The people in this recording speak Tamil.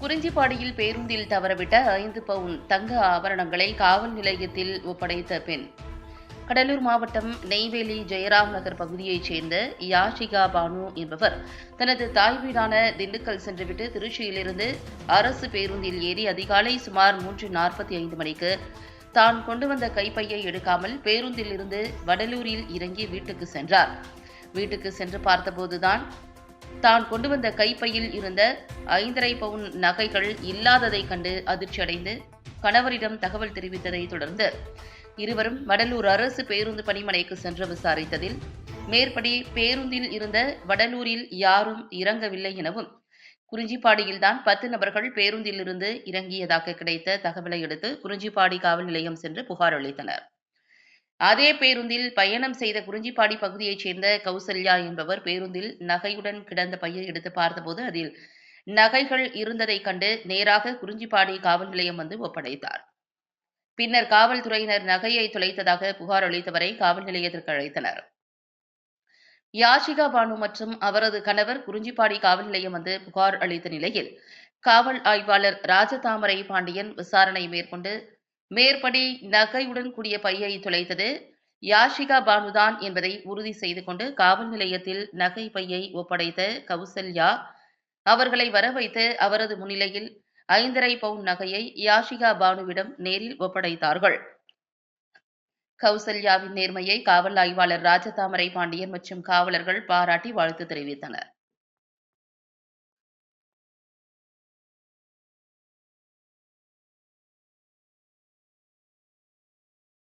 குறிஞ்சிப்பாடியில் பேருந்தில் தவறவிட்ட ஐந்து பவுன் தங்க ஆபரணங்களை காவல் நிலையத்தில் ஒப்படைத்த பெண். கடலூர் மாவட்டம் நெய்வேலி ஜெயராம் நகர் பகுதியைச் சேர்ந்த யாஷிகா பானு என்பவர் தனது தாய் வீடான திண்டுக்கல் சென்றுவிட்டு திருச்சியிலிருந்து அரசு பேருந்தில் ஏறி அதிகாலை சுமார் மூன்று நாற்பத்தி ஐந்து மணிக்கு தான் கொண்டு வந்த கைப்பையை எடுக்காமல் பேருந்தில் இருந்து வடலூரில் இறங்கி வீட்டுக்கு சென்றார். வீட்டுக்கு சென்று பார்த்தபோதுதான் தான் கொண்டு வந்த கைப்பையில் இருந்த ஐந்தரை பவுன் நகைகள் இல்லாததைக் கண்டு அதிர்ச்சியடைந்து கணவரிடம் தகவல் தெரிவித்ததை தொடர்ந்து இருவரும் வடலூர் அரசு பேருந்து பணிமனைக்கு சென்று விசாரித்ததில் மேற்படி பேருந்தில் இருந்த வடலூரில் யாரும் இறங்கவில்லை எனவும் குறிஞ்சிப்பாடியில்தான் பத்து நபர்கள் பேருந்தில் இருந்து இறங்கியதாக கிடைத்த தகவலை அடுத்து குறிஞ்சிப்பாடி காவல் நிலையம் சென்று புகார் அளித்தனர். அதே பேருந்தில் பயணம் செய்த குறிஞ்சிப்பாடி பகுதியைச் சேர்ந்த கௌசல்யா என்பவர் பேருந்தில் நகையுடன் கிடந்த பையை எடுத்து பார்த்தபோது அதில் நகைகள் இருந்ததைக் கண்டு நேராக குறிஞ்சிப்பாடி காவல் நிலையம் வந்து ஒப்படைத்தார். பின்னர் காவல்துறையினர் நகையை தொலைத்ததாக புகார் அளித்தவரை காவல் நிலையத்திற்கு அழைத்தனர். யாஷிகா பானு மற்றும் அவரது கணவர் குறிஞ்சிப்பாடி காவல் நிலையம் வந்து புகார் அளித்த நிலையில் காவல் ஆய்வாளர் ராஜதாமரை பாண்டியன் விசாரணை மேற்கொண்டு மேற்படி நகையுடன் கூடிய பையை தொலைத்தது யாஷிகா பானுதான் என்பதை உறுதி செய்து கொண்டு காவல் நிலையத்தில் நகை பையை ஒப்படைத்த கௌசல்யா அவர்களை வரவைத்து அவரது முன்னிலையில் ஐந்தரை பவுன் நகையை யாஷிகா பானுவிடம் நேரில் ஒப்படைத்தார்கள். கௌசல்யாவின் நேர்மையை காவல் ஆய்வாளர் ராஜதாமரை பாண்டியன் மற்றும் காவலர்கள் பாராட்டி வாழ்த்து தெரிவித்தனர்.